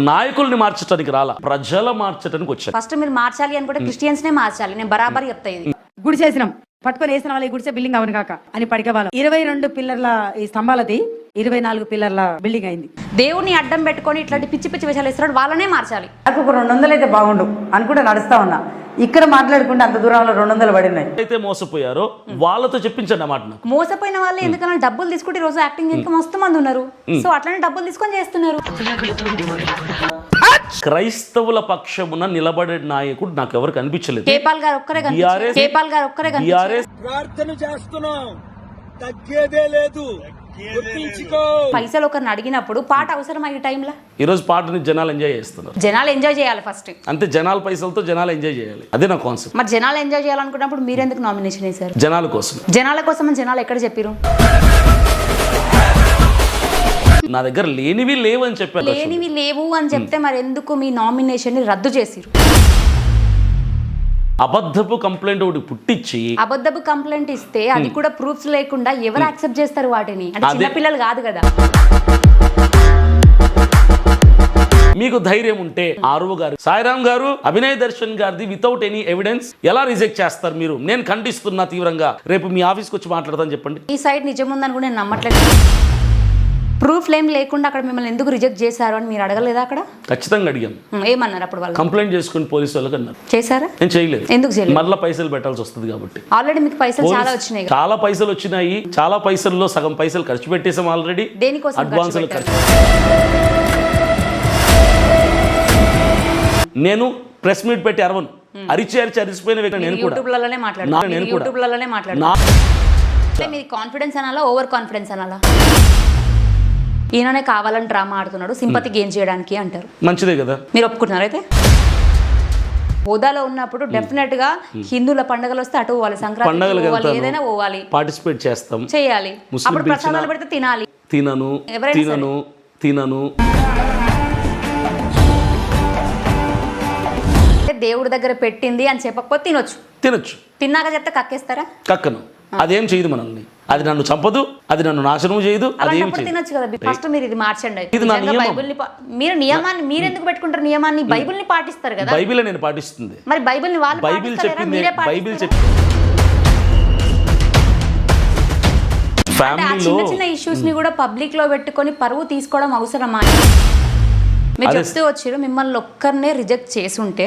నాయకుల్ని మార్చడానికి రాలా ప్రజల మార్చడానికి వచ్చాను ఫస్ట్ మీరు మార్చాలి అనుకుంటే క్రిస్టియన్స్ నే మార్చాలి. నేను బరాబర్ చెప్తా ఇది. గుడి చేసినాం. పట్టుకొని వేసిన వాళ్ళు ఈ గుడిసే బిల్డింగ్ అవును కాక అని పడికే వాళ్ళం. ఇరవై రెండు పిల్లర్ల ఈ స్తంభాలది ఇరవై నాలుగు పిల్లర్ల బిల్డింగ్ అయింది. దేవుని అడ్డం పెట్టుకొని ఇట్లాంటి పిచ్చి పిచ్చి విషయాలు ఇస్తున్నాడు వాళ్ళనే మార్చాలి. నాకు ఒక రెండు వందలు అయితే బాగుండు అనుకుంటే నడుస్తా ఉన్నా. ఇక్కడ మాట్లాడుకుంటే అంత దూరంలో రెండు వందలు పడినాయి. అయితే మోసపోయారో వాళ్ళతో చెప్పించండి అన్నమాట నాకు. మోసపోయిన వాళ్ళు ఎందుకన్నా డబ్బులు తీసుకుంటే ఈ రోజు యాక్టింగ్ చేయడానికి మస్తు మంది ఉన్నారు. సో అట్లనే డబ్బులు తీసుకొని చేస్తున్నారు. క్రైస్తవుల పక్షమున నిలబడే నాయకుడు నాకు ఎవరు కనిపించలేదు కేపాల్ గారు ఒక్కరే కనిపించారు కేపాల్ గారు ఒక్కరే కనిపించారు ప్రార్థన చేస్తున్నాం. తగ్గేదే లేదు. పైసలు ఒకరిని అడిగినప్పుడు పాట అవసరమా ఈ టైంలో? ఈరోజు పాటని జనాలు ఎంజాయ్ చేస్తున్నారు. జనాలు ఎంజాయ్ చేయాలి ఫస్ట్. అంతే జనాల పైసలతో జనాలు ఎంజాయ్ చేయాలి. అదే నా కాన్సెప్ట్ మరి జనాలు ఎంజాయ్ చేయాలనుకున్నప్పుడు మీరెందుకు నామినేషన్ వేశారు? జనాల కోసం. జనాల కోసం అని జనాలు ఎక్కడ చెప్పారు? నా దగ్గర లేనివి లేవని చెప్పాను లేనివి లేవు అని చెప్తే మరి ఎందుకు మీ నామినేషన్ని రద్దు చేసిరు? అబద్ధపు కంప్లైంట్ ఒకటి పుట్టించి అబద్ధపు కంప్లైంట్ ఇస్తే అది కూడా ప్రూఫ్స్ లేకుండా ఎవరు యాక్సెప్ట్ చేస్తారు వాటిని? అంటే అదే. చిన్నపిల్లలు కాదు కదా. మీకు ధైర్యం ఉంటే ఆర్వ గారు సాయిరామ్ గారు అభినయ్ దర్శన్ గారిది వితౌట్ ఎనీ ఎవిడెన్స్ ఎలా రిజెక్ట్ చేస్తారు మీరు? నేను ఖండిస్తున్నా తీవ్రంగా. రేపు మీ ఆఫీస్కి వచ్చి మాట్లాడతాను చెప్పండి. ఈ సైడ్ నిజం ఉందని కూడా నేను నమ్మట్లేదు. ప్రూఫ్ ఏం లేకుండా అక్కడ మిమ్మల్ని ఎందుకు రిజెక్ట్ చేశారు అని మీరు అడగలేదా అక్కడ? ఖచ్చితంగా అడిగాను. ఏమన్నారు అప్పుడు వాళ్ళు? కంప్లైంట్ చేసుకుని పోలీసు వాళ్ళకి అన్నారు. చేశారా? నేను చేయలేదు. ఎందుకు చేయలేదు? మరలా పైసలు పెట్టాల్సి వస్తుంది కాబట్టి. ఆల్రెడీ మీకు పైసలు చాలా వచ్చినాయి. చాలా పైసలు వచ్చినాయి. చాలా పైసల్లో సగం పైసలు ఖర్చు పెట్టేసాం ఆల్రెడీ దేనికోసం పెట్టారు? ఖర్చు నేను ప్రెస్ మీట్ పెట్టి అరవను. అరిచి అరిచి అరిచిపోయిన వ్యక్తి నేను యూట్యూబ్లలోనే మాట్లాడుతున్నాను నేను. యూట్యూబ్లలోనే మాట్లాడుతున్నాను కాన్ఫిడెన్స్ అనాలా? ఓవర్ కాన్ఫిడెన్స్ అనాలా? ఈయననే కావాలని డ్రామా ఆడుతున్నాడు సింపతి గెయిన్ చేయడానికి అంటారు. మంచిదే కదా. మీరు ఒప్పుకుంటున్నారు అయితే? హోదాలో ఉన్నప్పుడు డెఫినెట్గా హిందువుల పండుగలు వస్తే అటు పోవాలి సంక్రాంతి పోవాలి. ఏదైనా పోవాలి. పార్టిసిపేట్ చేస్తాం. చేయాలి. అప్పుడు ప్రసాదాలు పెడితే తినాలి. తినను తినను తినను. దేవుడి దగ్గర పెట్టింది అని చెప్పకపోతే తినొచ్చు. తినొచ్చు. తిన్నాక చెప్తే కక్కేస్తారా? కక్కను. అదేం చేయదు మనల్ని. అది నన్ను చంపదు అది నన్ను నాశనం చేయదు అదేం తినొచ్చు కదా ఫస్ట్ మీరు ఇది మార్చండి. ఇది నా నియమం. మీరు నియమాన్ని మీరు ఎందుకు పెట్టుకుంటారు నియమాన్ని? బైబిల్ని పాటిస్తారు కదా. బైబిల్ నేను పాటిస్తుంది. మరి బైబిల్ని వాళ్ళు బైబిల్? చెప్పింది మీరే బైబిల్ పాటిస్తారా? చెప్పి అంటే ఆ ఫ్యామిలీలో చిన్న చిన్న ఇష్యూస్ని కూడా పబ్లిక్లో పెట్టుకొని పరువు తీసుకోవడం అవసరమా? మీరు చెప్తూ వచ్చారు మిమ్మల్ని ఒక్కరినే రిజెక్ట్ చేసుంటే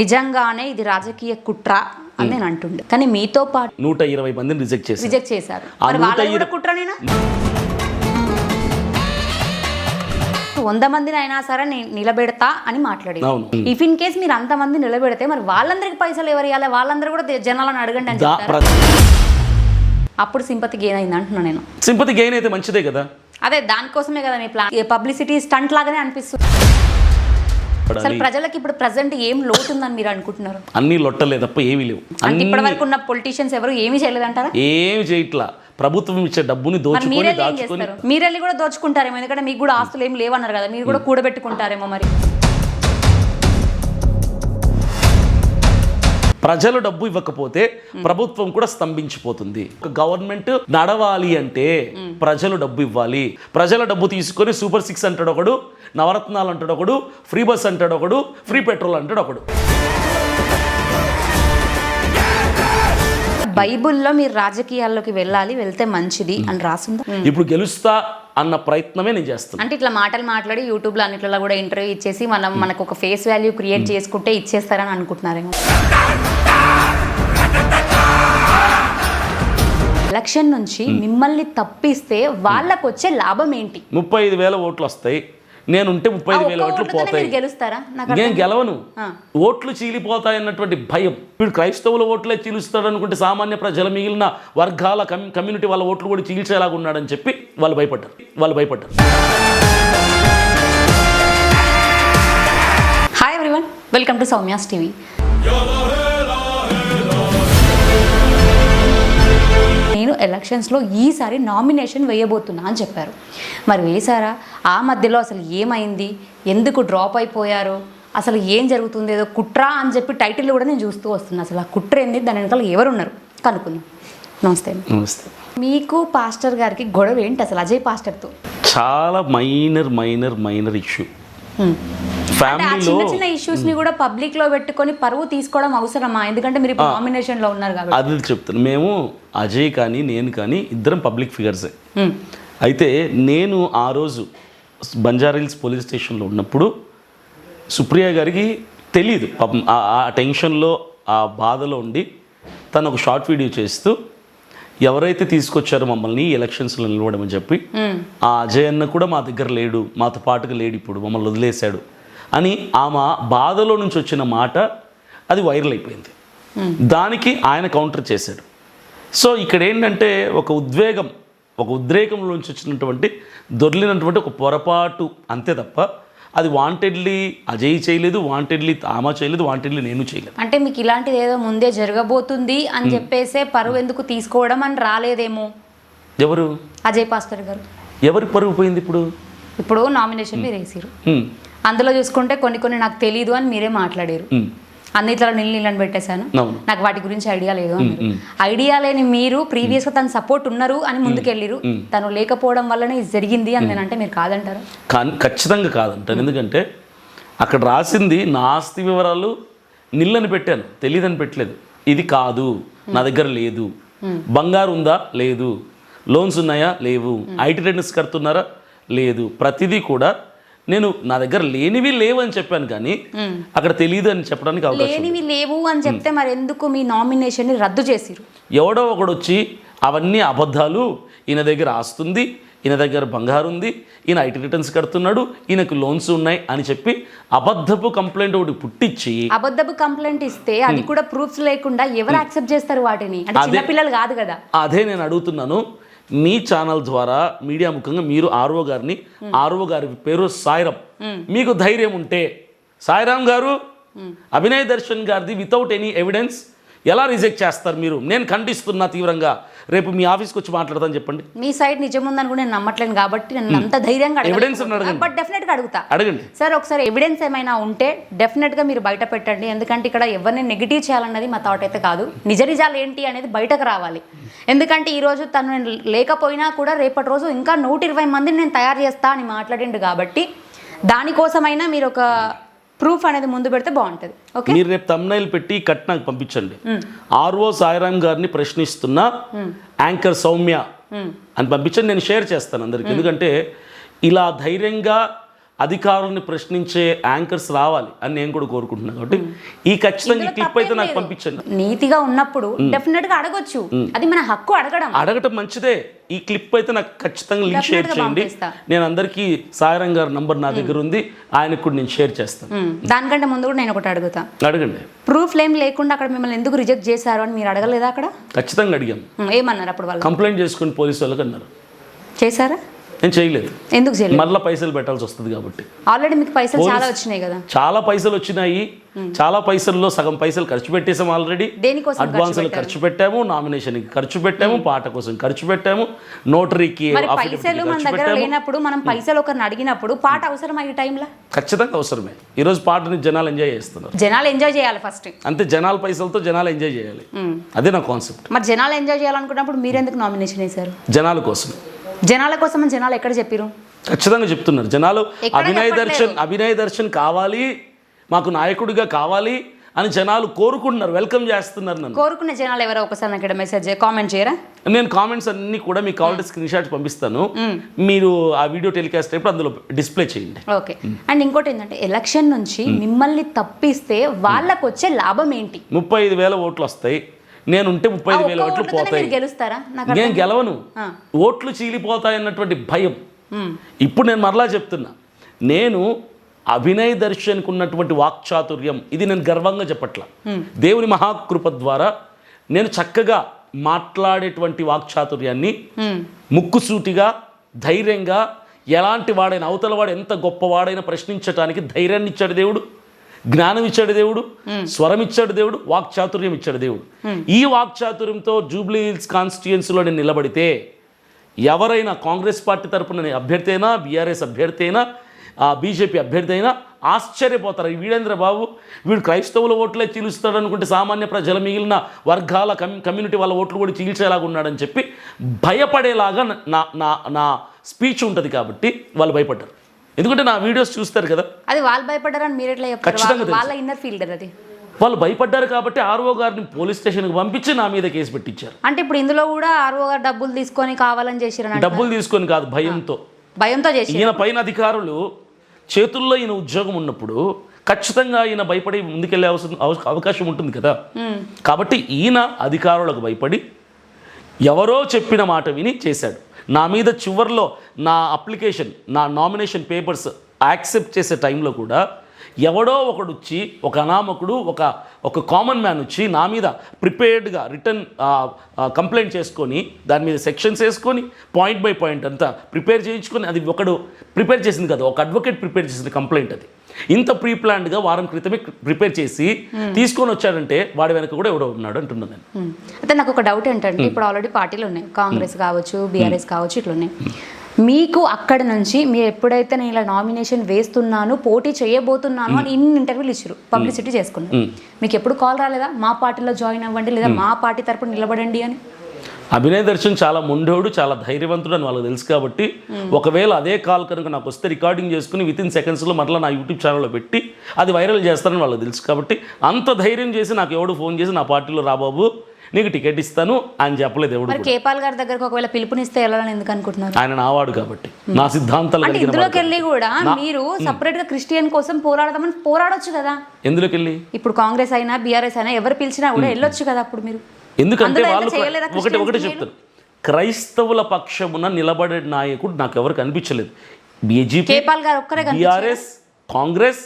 నిజంగానే ఇది రాజకీయ కుట్ర అని నేను అంటుండే. కానీ మీతో పాటు నూట ఇరవై మందిని రిజెక్ట్ చేసి రిజెక్ట్ చేశారు. మరి వాళ్ళది కూడా కుట్రనేనా వంద మందిని అయినా సరే నేను నిలబెడతా అని మాట్లాడి. ఇఫ్ ఇన్ కేస్ మీరు అంత మంది నిలబెడితే మరి వాళ్ళందరికి పైసలు ఎవరు ఇవ్వాలి వాళ్ళందరూ కూడా జనాలను అడగండి అని చెప్తారు? అప్పుడు సింపతి గెయిన్ అయింది అంటున్నా నేను. సింపతి గెయిన్ అయితే మంచిదే కదా? అదే దానికోసమే కదా మీ ప్లాన్ పబ్లిసిటీ స్టంట్ లాగానే అనిపిస్తుంది. అసలు. ప్రజలకు ఇప్పుడు ప్రజెంట్ ఏం లోటు ఉందని మీరు అనుకుంటున్నారు? అన్నీ లొట్టలే తప్ప ఏమీ లేవు. ఇప్పటి వరకు ఉన్న పొలిటీషియన్స్ ఎవరు ఏమీ చేయలేదంటారా? ఏమి చేయట్లా? ప్రభుత్వం ఇచ్చే డబ్బుని మరి దోచుకొని మీరెళ్ళి కూడా దోచుకుంటారేమో ఎందుకంటే మీకు కూడా ఆస్తులు ఏం లేవన్నారు కదా మీరు కూడా కూడబెట్టుకుంటారేమో మరి. ప్రజలు డబ్బు ఇవ్వకపోతే ప్రభుత్వం కూడా స్తంభించిపోతుంది. ఒక గవర్నమెంట్ నడవాలి అంటే ప్రజలు డబ్బు ఇవ్వాలి. ప్రజల డబ్బు తీసుకొని సూపర్ సిక్స్ అంటాడు ఒకడు నవరత్నాలు అంటాడు ఒకడు ఫ్రీ బస్ అంటాడు ఒకడు ఫ్రీ పెట్రోల్ అంటాడు ఒకడు. బైబుల్లో మీరు రాజకీయాల్లోకి వెళ్ళాలి వెళ్తే మంచిది అని రాసిందా? ఇప్పుడు గెలుస్తా అన్న ప్రయత్నమే నేను చేస్తాను అంటే ఇట్లా మాటలు మాట్లాడి యూట్యూబ్లో అన్నిట్లలో కూడా ఇంటర్వ్యూ ఇచ్చేసి మనం మనకు ఒక ఫేస్ వాల్యూ క్రియేట్ చేసుకుంటే ఇచ్చేస్తారని అనుకుంటున్నారేమో. ఎలక్షన్ నుంచి మిమ్మల్ని తప్పిస్తే వాళ్ళకు వచ్చే లాభం ఏంటి? ముప్పై ఐదు వేల ఓట్లు వస్తాయి. నేనుంటే ముప్పై ఆ ఐదు వేల ఓట్లు పోతాయి. మీరు గెలుస్తారా? నాకు నేను గెలవను. ఓట్లు చీలిపోతాయి అన్నటువంటి భయం. ఇప్పుడు క్రైస్తవుల ఓట్లే చీలుస్తాడు అనుకుంటే సామాన్య ప్రజల మిగిలిన వర్గాల కమ్- కమ్యూనిటీ వాళ్ళ ఓట్లు కూడా చీల్చేలాగా ఉన్నాడని చెప్పి వాళ్ళు భయపడ్డారు. వాళ్ళు భయపడ్డారు. Hi everyone welcome to Soumya's TV ఎలక్షన్స్లో ఈసారి నామినేషన్ వేయబోతున్నా అని చెప్పారు. మరి వేశారా? ఆ మధ్యలో అసలు ఏమైంది? ఎందుకు డ్రాప్ అయిపోయారు? అసలు ఏం జరుగుతుంది? ఏదో కుట్ర అని చెప్పి టైటిల్ కూడా నేను చూస్తూ వస్తున్నా. అసలు ఆ కుట్ర ఏంది? దాని వెనకాల ఎవరున్నారు? కనుక్కుందాం. నమస్తే నమస్తే. మీకు పాస్టర్ గారికి గొడవ ఏంటి అసలు? అజయ్ పాస్టర్తో? చాలా మైనర్ మైనర్ మైనర్ ఇష్యూ. ఫ్యామిలీలో చిన్న చిన్న ఇష్యూస్ని కూడా పబ్లిక్లో పెట్టుకొని పరువు తీసుకోవడం అవసరమా? ఎందుకంటే మీరు ఇప్పుడు నామినేషన్లో ఉన్నారు కాబట్టి. అది చెప్తాను మేము అజయ్ కానీ నేను కానీ ఇద్దరం పబ్లిక్ ఫిగర్సే. అయితే నేను ఆ రోజు బంజారాహిల్స్ పోలీస్ స్టేషన్లో ఉన్నప్పుడు సుప్రియ గారికి తెలియదు పాపం ఆ టెన్షన్లో ఆ బాధలో ఉండి తను ఒక షార్ట్ వీడియో చేస్తూ ఎవరైతే తీసుకొచ్చారో మమ్మల్ని ఎలక్షన్స్లో నిలవడమని చెప్పి ఆ అజయ్ అన్న కూడా మా దగ్గర లేడు మాతో పాటుగా లేడు ఇప్పుడు మమ్మల్ని వదిలేశాడు అని ఆమె బాధలో నుంచి వచ్చిన మాట అది వైరల్ అయిపోయింది. దానికి ఆయన కౌంటర్ చేశాడు. సో ఇక్కడ ఏంటంటే ఒక ఉద్వేగం ఒక ఉద్రేకంలోంచి వచ్చినటువంటి దొర్లినటువంటి ఒక పొరపాటు అంతే తప్ప అది వాంటెడ్లీ అజయ్ చేయలేదు వాంటెడ్లీ ఆమె చేయలేదు వాంటెడ్లీ నేను చేయలేదు. అంటే మీకు ఇలాంటిది ఏదో ముందే జరగబోతుంది అని చెప్పేసే పరువు ఎందుకు తీసుకోవడం అని రాలేదేమో. ఎవరు? అజయ్ పాస్టర్ గారు. ఎవరికి పరుగు పోయింది ఇప్పుడు? ఇప్పుడు నామినేషన్ మీరు వేసారు హ్మ్, అందులో చూసుకుంటే కొన్ని కొన్ని నాకు తెలియదు అని మీరే మాట్లాడారు. హ్మ్, అన్నిట్లో నీళ్ళు నీళ్ళని పెట్టేశాను. నాకు వాటి గురించి ఐడియా లేదు ఐడియా లేని మీరు ప్రీవియస్గా తన సపోర్ట్ ఉన్నారు అని ముందుకెళ్ళిరు. తను లేకపోవడం వల్లనే ఇది జరిగింది అని నేను అంటే మీరు కాదంటారు? ఖచ్చితంగా కాదంటాను ఎందుకంటే అక్కడ రాసింది నా ఆస్తి వివరాలు నిల్లని పెట్టాను. తెలియదని పెట్టలేదు. ఇది కాదు. నా దగ్గర లేదు. బంగారు ఉందా? లేదు. లోన్స్ ఉన్నాయా? లేవు. ఐటీ రిటర్న్స్ కడుతున్నారా? లేదు. ప్రతిదీ కూడా నేను నా దగ్గర లేనివి లేవు అని చెప్పాను కానీ అక్కడ తెలియదు అని చెప్పడానికి అవకాశం లేనివి లేవు అని చెప్తే మరి ఎందుకు మీ నామినేషన్ రద్దు చేసిరు? ఎవడో ఒకడు వచ్చి అవన్నీ అబద్ధాలు ఈయన దగ్గర ఆస్తుంది ఈయన దగ్గర బంగారు ఉంది ఈయన ఐటీ రిటర్న్స్ కడుతున్నాడు ఈయనకు లోన్స్ ఉన్నాయి అని చెప్పి అబద్ధపు కంప్లైంట్ ఒకటి పుట్టించి అబద్ధపు కంప్లైంట్ ఇస్తే అది కూడా ప్రూఫ్స్ లేకుండా ఎవరు యాక్సెప్ట్ చేస్తారు వాటిని? పిల్లలు కాదు కదా. అదే నేను అడుగుతున్నాను. మీ ఛానల్ ద్వారా మీడియా ముఖంగా మీరు ఆర్ఓ గారిని ఆర్ఓ గారి పేరు సాయిరామ్. మీకు ధైర్యం ఉంటే సాయిరామ్ గారు అభినయ్ దర్శన్ గారిది వితౌట్ ఎనీ ఎవిడెన్స్ ఎలా రిజెక్ట్ చేస్తారు మీరు? నేను ఖండిస్తున్నా తీవ్రంగా. రేపు మీ ఆఫీస్కి వచ్చి మాట్లాడతాను చెప్పండి. మీ సైడ్ నిజం ఉందని కూడా నేను నమ్మట్లేను కాబట్టి నేను అంత ధైర్యంగా అడగండి. బట్ డెఫినెట్గా అడుగుతా. అడగండి. సార్ ఒకసారి ఎవిడెన్స్ ఏమైనా ఉంటే డెఫినెట్గా మీరు బయట పెట్టండి. ఎందుకంటే ఇక్కడ ఎవరిని నెగిటివ్ చేయాలన్నది మా థాట్ అయితే కాదు. నిజ నిజాలు ఏంటి అనేది బయటకు రావాలి. ఎందుకంటే ఈ రోజు తను నేను లేకపోయినా కూడా రేపటి రోజు ఇంకా నూట ఇరవై మందిని నేను తయారు చేస్తా అని మాట్లాడిండు కాబట్టి దానికోసమైనా మీరు ఒక ప్రూఫ్ అనేది ముందు పెడితే బాగుంటుంది. ఓకే? మీరు రేపు తమ్నైల్ పెట్టి కట్ నాకు పంపించండి. ఆర్ఓ సాయిరామ్ గారిని ప్రశ్నిస్తున్న యాంకర్ సౌమ్య అని పంపించండి నేను షేర్ చేస్తాను అందరికి. ఎందుకంటే ఇలా ధైర్యంగా అధికారుల్ని ప్రశ్నించే యాంకర్స్ రావాలి అని నేను కూడా కోరుకుంటున్నాను. కాబట్టి ఈ ఖచ్చితంగా ఈ క్లిప్ అయితే నాకు పంపించండి. నీతిగా ఉన్నప్పుడు డెఫినెట్గా అడగొచ్చు. అది మన హక్కు అడగడం. అడగటం మంచిదే. ఈ క్లిప్ అయితే నాకు ఖచ్చితంగా లింక్ షేర్ చేయండి. నేను అందరికీ సాయిరామ్ గారి నంబర్ నా దగ్గర ఉంది. ఆయనకు కూడా నేను షేర్ చేస్తాను. దానికంటే ముందు కూడా నేను ఒకటి అడుగుతా. అడగండి. ప్రూఫ్ ఏం లేకుండా అక్కడ మిమ్మల్ని ఎందుకు రిజెక్ట్ చేశారు అని మీరు అడగలేదా అక్కడ? ఖచ్చితంగా అడిగాం ఏమన్నారు అప్పుడు వాళ్ళు? కంప్లైంట్ చేసుకుని పోలీసు వాళ్ళకి అన్నారు. చేశారా? నేను చేయలేదు. ఎందుకు చేయలేదు? మళ్ళీ పైసలు పెట్టాల్సి వస్తుంది కాబట్టి. ఆల్రెడీ మీకు పైసలు చాలా వచ్చినాయి కదా. చాలా పైసలు వచ్చినాయి. చాలా పైసల్లో సగం పైసలు ఖర్చు పెట్టేసాం ఆల్రెడీ దేనికోసం ఖర్చు పెట్టాము నామినేషన్కి ఖర్చు పెట్టాము పాట కోసం ఖర్చు పెట్టాము నోటరీకి పైసలు మన దగ్గర లేనప్పుడు మనం పైసలు ఒకరిని అడిగినప్పుడు పాట అవసరం ఈ టైంలో ఖచ్చితంగా అవసరమే. ఈరోజు పాటని జనాలు ఎంజాయ్ చేస్తున్నారు. జనాలు ఎంజాయ్ చేయాలి ఫస్ట్ అంతే జనాల పైసలతో జనాలు ఎంజాయ్ చేయాలి. అదే నా కాన్సెప్ట్ మరి జనాలు ఎంజాయ్ చేయాలనుకున్నప్పుడు మీరు ఎందుకు నామినేషన్ వేశారు? జనాల కోసం జనాల కోసం జనాలు ఎక్కడ చెప్పారు ఖచ్చితంగా చెప్తున్నారు. జనాలు అభినయ్. దర్శన్ అభినయ్ దర్శన్ కావాలి మాకు నాయకుడిగా కావాలి అని జనాలు కోరుకుంటున్నారు వెల్కమ్ చేస్తున్నారు నన్ను. కోరుకునే జనాలు ఎవరో ఒకసారి నాకు ఇక్కడ మెసేజ్ కామెంట్ చేయరా? నేను కామెంట్స్ అన్ని కూడా మీకు కావాలంటే స్క్రీన్ షాట్స్ పంపిస్తాను. మీరు ఆ వీడియో టెలికాస్ట్ అయినప్పుడు అందులో డిస్ప్లే చేయండి. ఓకే అండ్ ఇంకోటి ఏంటంటే ఎలక్షన్ నుంచి మిమ్మల్ని తప్పిస్తే వాళ్ళకు వచ్చే లాభం ఏంటి? ముప్పై ఐదు వేల ఓట్లు వస్తాయి. నేను ఉంటే ముప్పై ఐదు వేల ఓట్లు పోతాయి. నేను గెలవను. ఓట్లు చీలిపోతాయి అన్నటువంటి భయం. ఇప్పుడు నేను మరలా చెప్తున్నా. నేను అభినయ్ దర్శన్కు ఉన్నటువంటి వాక్చాతుర్యం ఇది నేను గర్వంగా చెప్పట్లా. దేవుని మహాకృప ద్వారా నేను చక్కగా మాట్లాడేటువంటి వాక్చాతుర్యాన్ని. ముక్కుసూటిగా ధైర్యంగా ఎలాంటి వాడైనా అవతల వాడు ఎంత గొప్పవాడైనా ప్రశ్నించడానికి ధైర్యాన్ని ఇచ్చాడు దేవుడు. జ్ఞానం ఇచ్చాడు దేవుడు స్వరం ఇచ్చాడు దేవుడు వాక్చాతుర్యం ఇచ్చాడు దేవుడు ఈ వాక్చాతుర్యంతో జూబ్లీ హిల్స్ కాన్స్టిట్యుయెన్సీలో నేను నిలబడితే ఎవరైనా కాంగ్రెస్ పార్టీ తరపున అభ్యర్థి అయినా బీఆర్ఎస్ అభ్యర్థి అయినా ఆ బీజేపీ అభ్యర్థి అయినా ఆశ్చర్యపోతారు. ఈ వీడేంద్ర బాబు? వీడు క్రైస్తవుల ఓట్లే చీలుస్తాడు అనుకుంటే సామాన్య ప్రజల మిగిలిన వర్గాల కమ్ కమ్యూనిటీ వాళ్ళ ఓట్లు కూడా చీల్చేలాగా ఉన్నాడని చెప్పి భయపడేలాగా నా నా నా స్పీచ్ ఉంటుంది కాబట్టి వాళ్ళు భయపడ్డారు. ఎందుకంటే నా వీడియోస్ చూస్తారు కదా. అది వాళ్ళు భయపడ్డారని మీరు ఎట్లా ఖచ్చితంగా వాళ్ళ- ఇన్నర్ ఫీల్డర్ అది. వాళ్ళు భయపడ్డారు కాబట్టి ఆర్ఓ గారిని పోలీస్ స్టేషన్కి పంపించి నా మీద కేసు పెట్టించారు. అంటే ఇప్పుడు ఇందులో కూడా ఆర్ఓ గారు డబ్బులు తీసుకొని కావాలని చేసిరని డబ్బులు తీసుకొని కాదు భయంతో. భయంతో చేసి ఈయన పైన అధికారులు చేతుల్లో ఈయన ఉద్యోగం ఉన్నప్పుడు ఖచ్చితంగా ఈయన భయపడి ముందుకెళ్ళే అవసరం అవ- అవకాశం ఉంటుంది కదా. కాబట్టి ఈయన అధికారులకు భయపడి ఎవరో చెప్పిన మాట విని చేశాడు. నా మీద చివర్లో నా అప్లికేషన్ నా నామినేషన్ పేపర్స్ యాక్సెప్ట్ చేసే టైంలో కూడా ఎవడో ఒకడు వచ్చి ఒక అనామకుడు ఒక ఒక కామన్ మ్యాన్ వచ్చి నా మీద ప్రిపేర్డ్గా రిటర్న్ కంప్లైంట్ చేసుకొని దాని మీద సెక్షన్స్ వేసుకొని పాయింట్ బై పాయింట్ అంతా ప్రిపేర్ చేయించుకొని అది ఒకడు ప్రిపేర్ చేసింది కదా ఒక అడ్వకేట్ ప్రిపేర్ చేసిన కంప్లైంట్ అది. ఇంత ప్రీ ప్లాన్డ్గా వారం క్రితమే ప్రిపేర్ చేసి తీసుకొని వచ్చాడంటే వాడి వెనక కూడా ఎవడో ఉన్నాడు అంటున్నాను నేను. అయితే నాకు ఒక డౌట్ ఏంటంటే ఇప్పుడు ఆల్రెడీ పార్టీలు ఉన్నాయి. కాంగ్రెస్ కావచ్చు బీఆర్ఎస్ కావచ్చు ఇట్లా ఉన్నాయి. మీకు అక్కడ నుంచి మీరు ఎప్పుడైతే నేను ఇలా నామినేషన్ వేస్తున్నాను పోటీ చేయబోతున్నాను అని ఇన్ని ఇంటర్వ్యూలు ఇచ్చారు. పబ్లిసిటీ చేసుకున్నారు. మీకు ఎప్పుడు కాల్ రాలేదా? మా పార్టీలో జాయిన్ అవ్వండి లేదా మా పార్టీ తరపున నిలబడండి అని? అభినయ్ దర్శన్ చాలా మొండోడు చాలా ధైర్యవంతుడు అని వాళ్ళకి తెలుసు కాబట్టి ఒకవేళ అదే కాల్ కనుక నాకు వస్తే రికార్డింగ్ చేసుకుని విత్ ఇన్ సెకండ్స్లో మరలా నా యూట్యూబ్ ఛానల్లో పెట్టి అది వైరల్ చేస్తానని వాళ్ళకి తెలుసు కాబట్టి అంత ధైర్యం చేసి నాకు ఎవడు ఫోన్ చేసి నా పార్టీలో రాబాబు నీకు టికెట్ ఇస్తాను అని చెప్పలేదు ఎవడు. కేపాల్ గారి దగ్గరకు ఒకవేళ పిలుపునిస్తే వెళ్ళాలని ఎందుకు అనుకుంటున్నారు? ఆయన నావాడు కాబట్టి నా సిద్ధాంతాలు అంటే కలిగిన ఇందులోకి వెళ్ళి కూడా మీరు సపరేట్గా క్రిస్టియన్ కోసం పోరాడదామని పోరాడొచ్చు కదా. ఎందులోకి వెళ్ళి? ఇప్పుడు కాంగ్రెస్ అయినా బీఆర్ఎస్ అయినా ఎవరు పిలిచినా కూడా వెళ్ళొచ్చు కదా అప్పుడు మీరు. ఎందుకంటే వాళ్ళు ఒకటి ఒకటి? చెప్తారు. క్రైస్తవుల పక్షమున నిలబడే నాయకుడు నాకు ఎవరికి అనిపించలేదు. బీజేపీ బీఆర్ఎస్ కాంగ్రెస్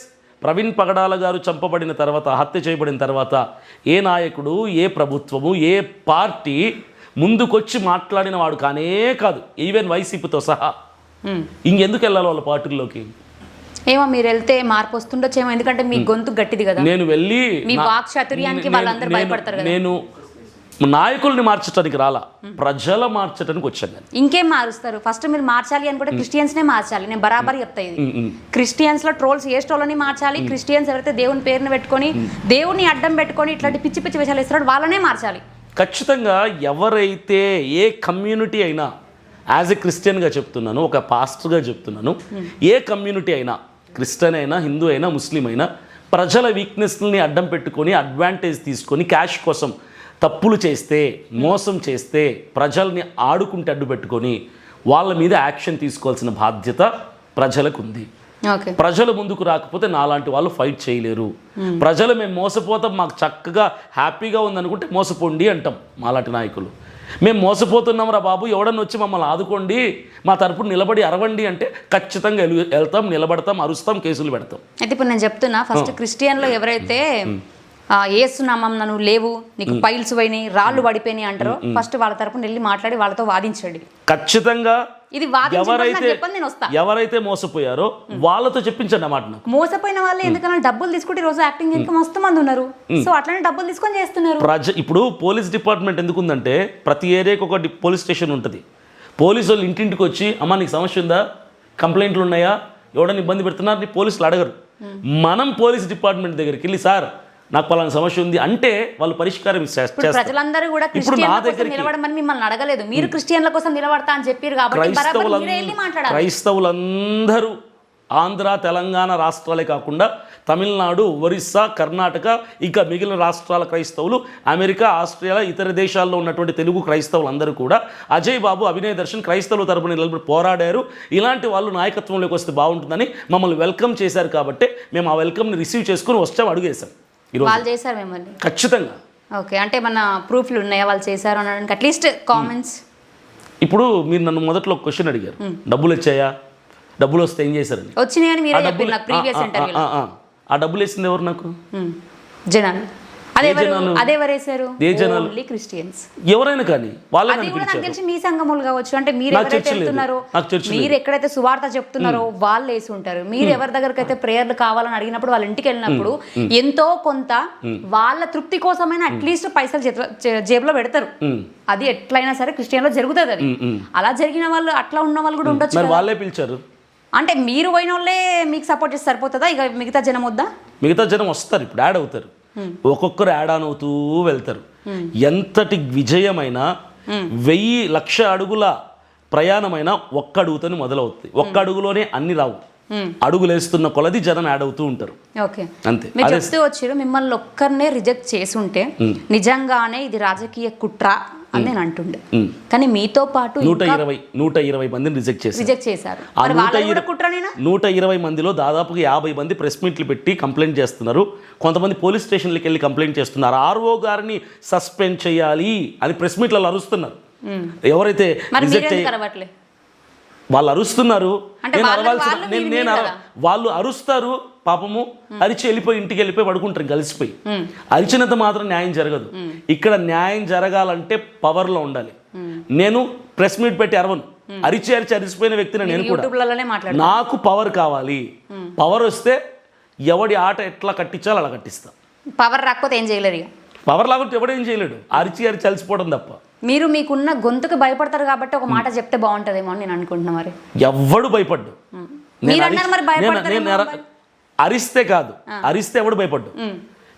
ప్రవీణ్ పగడాల గారు చంపబడిన తర్వాత హత్య చేయబడిన తర్వాత ఏ నాయకుడు ఏ ప్రభుత్వము ఏ పార్టీ ముందుకొచ్చి మాట్లాడిన వాడు కానే కాదు. ఈవెన్ వైసీపీతో సహా. ఇంకెందుకు వెళ్ళాలి వాళ్ళ పార్టీల్లోకి ఏమో మీరు వెళ్తే మార్పు వస్తుండొచ్చేమో ఎందుకంటే మీ గొంతు గట్టిది కదా. నేను వెళ్ళి మీ నా- వాక్ చాతుర్యానికి నేను- వాళ్ళందరూ నేను- భయపడతారు కదా. నేను నాయకుల్ని మార్చడానికి రాలా. ప్రజల మార్చడానికి వచ్చాను నేను. ఇంకేం మారుస్తారు? ఫస్ట్ మీరు మార్చాలి అనుకుంటే క్రిస్టియన్స్ నే మార్చాలి. నేను బరాబర్ చెప్తా ఇది. క్రిస్టియన్స్లో ట్రోల్స్ ఏ స్టోల్ని మార్చాలి క్రిస్టియన్స్ ఎవరైతే దేవుని పేరుని పెట్టుకొని దేవుని అడ్డం పెట్టుకొని ఇట్లాంటి పిచ్చి పిచ్చి విషయాలు ఇస్తున్నాడు వాళ్ళనే మార్చాలి. ఖచ్చితంగా ఎవరైతే ఏ కమ్యూనిటీ అయినా యాజ్ ఎ క్రిస్టియన్గా చెప్తున్నాను ఒక పాస్టర్గా చెప్తున్నాను ఏ కమ్యూనిటీ అయినా క్రిస్టియన్ అయినా హిందూ అయినా ముస్లిం అయినా ప్రజల వీక్నెస్ని అడ్డం పెట్టుకొని అడ్వాంటేజ్ తీసుకొని క్యాష్ కోసం తప్పులు చేస్తే మోసం చేస్తే ప్రజల్ని ఆడుకుంటే అడ్డు పెట్టుకొని వాళ్ళ మీద యాక్షన్ తీసుకోవాల్సిన బాధ్యత ప్రజలకు ఉంది ఓకే. ప్రజలు ముందుకు రాకపోతే నాలాంటి వాళ్ళు ఫైట్ చేయలేరు. ప్రజలు మేము మోసపోతాం మాకు చక్కగా హ్యాపీగా ఉందనుకుంటే మోసపోండి అంటాం మాలాంటి నాయకులు. మేము మోసపోతున్నాం రా బాబు ఎవడన్నా వచ్చి మమ్మల్ని ఆదుకోండి మా తరపున నిలబడి అరవండి అంటే ఖచ్చితంగా వెళ్తాం నిలబడతాం అరుస్తాం కేసులు పెడతాం. అయితే ఇప్పుడు నేను చెప్తున్నా ఫస్ట్ క్రిస్టియన్లో ఎవరైతే ఆ, ఏసునామం నన్ను లేవు నీకు పైల్స్ పోయినాయి రాళ్ళు పడిపోయినాయి అంటారో. ఫస్ట్ వాళ్ళ తరపున వెళ్ళి మాట్లాడి వాళ్ళతో వాదించండి. ఖచ్చితంగా ఇది ఎవరైతే ఎవరైతే మోసపోయారో వాళ్ళతో చెప్పించండి అన్నమాట మోసపోయిన వాళ్ళు ఎందుకన్నా డబ్బులు తీసుకుంటే రోజు యాక్టింగ్ ఇంకా మస్తు మంది ఉన్నారు. సో అట్లనే డబ్బులు తీసుకొని చేస్తున్నారు. ప్రజ ఇప్పుడు పోలీస్ డిపార్ట్మెంట్ ఎందుకు ఉందంటే ప్రతి ఏరియాకి ఒక పోలీస్ స్టేషన్ ఉంటుంది. పోలీసు వాళ్ళు ఇంటింటికి వచ్చి అమ్మ నీకు సమస్య ఉందా? కంప్లైంట్లు ఉన్నాయా? ఎవడని ఇబ్బంది పెడుతున్నారు? నీ పోలీసులు అడగరు. మనం పోలీస్ డిపార్ట్మెంట్ దగ్గరికి వెళ్ళి సార్ నాకు పలానా సమస్య ఉంది అంటే వాళ్ళు పరిష్కారం ప్రజలందరూ కూడా ఇప్పుడు నా దగ్గరికి నిలబడమని మిమ్మల్ని అడగలేదు. మీరు క్రిస్టియన్ల కోసం నిలబడతా అని చెప్పారు కాబట్టి క్రైస్తవులందరూ ఆంధ్ర తెలంగాణ రాష్ట్రాలే కాకుండా తమిళనాడు ఒరిస్సా కర్ణాటక ఇంకా మిగిలిన రాష్ట్రాల క్రైస్తవులు అమెరికా ఆస్ట్రేలియా ఇతర దేశాల్లో ఉన్నటువంటి తెలుగు క్రైస్తవులందరూ కూడా అజయ్ బాబు అభినయ్ దర్శన్ క్రైస్తవుల తరపున నిలబడి పోరాడారు. ఇలాంటి వాళ్ళు నాయకత్వంలోకి వస్తే బాగుంటుందని మమ్మల్ని వెల్కమ్ చేశారు కాబట్టి మేము ఆ వెల్కమ్ని రిసీవ్ చేసుకుని వచ్చాం అడుగేశాం. వాళ్ళు చేశారు మిమ్మల్ని? ఖచ్చితంగా. ఓకే అంటే మన ప్రూఫ్లు ఉన్నాయా? వాళ్ళు చేశారు అనడానికి అట్లీస్ట్ కామెంట్స్ ఇప్పుడు మీరు నన్ను మొదట్లో ఒక క్వశ్చన్ అడిగారు. డబ్బులు వచ్చాయా? డబ్బులు వస్తే ఏం చేశారని. వచ్చినాయని మీరే ప్రీవియస్ ఇంటర్వ్యూలో. ఆ డబ్బులు వేసింది ఎవరు నాకు? జనాలు. ఓన్లీ క్రిస్టియన్స్ ఎవరైనా కానీ వాళ్ళని అది కూడా నాకు తెలిసి మీ సంఘములు కావచ్చు. అంటే మీరు ఎవరైతే. వెళ్తున్నారో మీరు ఎక్కడైతే సువార్త చెప్తున్నారో వాళ్ళు వేసి ఉంటారు. మీరు ఎవరి దగ్గరికి అయితే ప్రేయర్లు కావాలని అడిగినప్పుడు వాళ్ళ ఇంటికి వెళ్ళినప్పుడు ఎంతో కొంత వాళ్ళ తృప్తి కోసమైనా అట్లీస్ట్ పైసలు జేబులో పెడతారు. అది ఎట్లయినా సరే క్రిస్టియన్లో జరుగుతుంది అది. అలా జరిగిన వాళ్ళు అట్లా ఉన్న వాళ్ళు కూడా ఉండొచ్చు. వాళ్ళే పిలిచారు. అంటే మీరు పోయిన వాళ్ళే మీకు సపోర్ట్ చేస్తే సరిపోతుందా? ఇక మిగతా జనం వద్దా? మిగతా జనం వస్తారు ఇప్పుడు యాడ్ అవుతారు. ఒక్కొక్కరు యాడ్ ఆన్ అవుతూ వెళ్తారు. ఎంతటి విజయమైనా వెయ్యి లక్ష అడుగుల ప్రయాణమైనా ఒక్క అడుగుతోనే మొదలవుతుంది ఒక్క అడుగులోనే అన్ని రావు. అడుగులేస్తున్న కొలది జనం యాడ్ అవుతూ ఉంటారు. ఓకే. అంతే. మీరు చెప్తూ వచ్చారు మిమ్మల్ని ఒక్కరినే రిజెక్ట్ చేసుంటే నిజంగానే ఇది రాజకీయ కుట్ర అని నేను అంటుండే. కానీ మీతో పాటు నూట ఇరవై నూట ఇరవై మందిని రిజెక్ట్ చేశారు. రిజెక్ట్ చేశారు. నూట ఇరవై మందిలో దాదాపుగా యాభై మంది ప్రెస్ మీట్లు పెట్టి కంప్లైంట్ చేస్తున్నారు. కొంతమంది పోలీస్ స్టేషన్లకు వెళ్ళి కంప్లైంట్ చేస్తున్నారు. ఆర్ఓ గారిని సస్పెండ్ చేయాలి అని ప్రెస్ మీట్లలో అరుస్తున్నారు. ఎవరైతే రిజెక్ట్ వాళ్ళు అరుస్తున్నారు. నేను అరవాల్సిన. వాళ్ళు అరుస్తారు. పాపము అరిచి వెళ్ళిపోయి ఇంటికి వెళ్ళిపోయి పడుకుంటారు కలిసిపోయి. అరిచినంత మాత్రం న్యాయం జరగదు. ఇక్కడ న్యాయం జరగాలంటే పవర్లో ఉండాలి. నేను ప్రెస్ మీట్ పెట్టి అరవను. అరిచి అరిచి అరిచిపోయిన వ్యక్తిని నేను కూడా. నాకు పవర్ కావాలి. పవర్ వస్తే ఎవడి ఆట ఎట్లా కట్టించాలో అలా కట్టిస్తా. పవర్ రాకపోతే ఏం చేయలేరు పవర్ లాగా ఎవడేం చేయలేడు. అరిచి అరిచి అలసిపోవడం తప్ప. మీరు మీకున్న గొంతుకు భయపడతారు కాబట్టి ఒక మాట చెప్తే బాగుంటుందేమో అని నేను అనుకుంటున్నా మరి. ఎవ్వడు భయపడ్డు? అరిస్తే కాదు. అరిస్తే ఎవడు భయపడ్డు?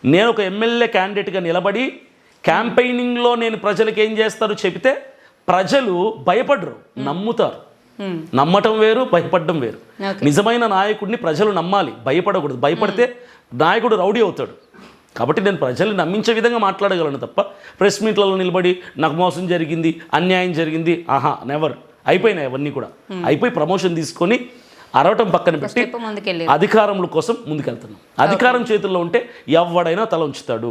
నేను ఒక ఎమ్మెల్యే క్యాండిడేట్గా నిలబడి క్యాంపెయినింగ్లో నేను ప్రజలకు ఏం చేస్తారో చెబితే ప్రజలు భయపడరు నమ్ముతారు. నమ్మటం వేరు భయపడడం వేరు. నిజమైన నాయకుడిని ప్రజలు నమ్మాలి భయపడకూడదు. భయపడితే నాయకుడు రౌడీ అవుతాడు. కాబట్టి నేను ప్రజల్ని నమ్మించే విధంగా మాట్లాడగలను తప్ప ప్రెస్ మీట్లలో నిలబడి నాకు మోసం జరిగింది అన్యాయం జరిగింది ఆహా నెవర్ అయిపోయినాయి అవన్నీ కూడా. అయిపోయి ప్రమోషన్ తీసుకొని అరవటం పక్కన పెట్టి అధికారముల కోసం ముందుకెళ్తున్నాం. అధికారం చేతుల్లో ఉంటే ఎవడైనా తల ఉంచుతాడు.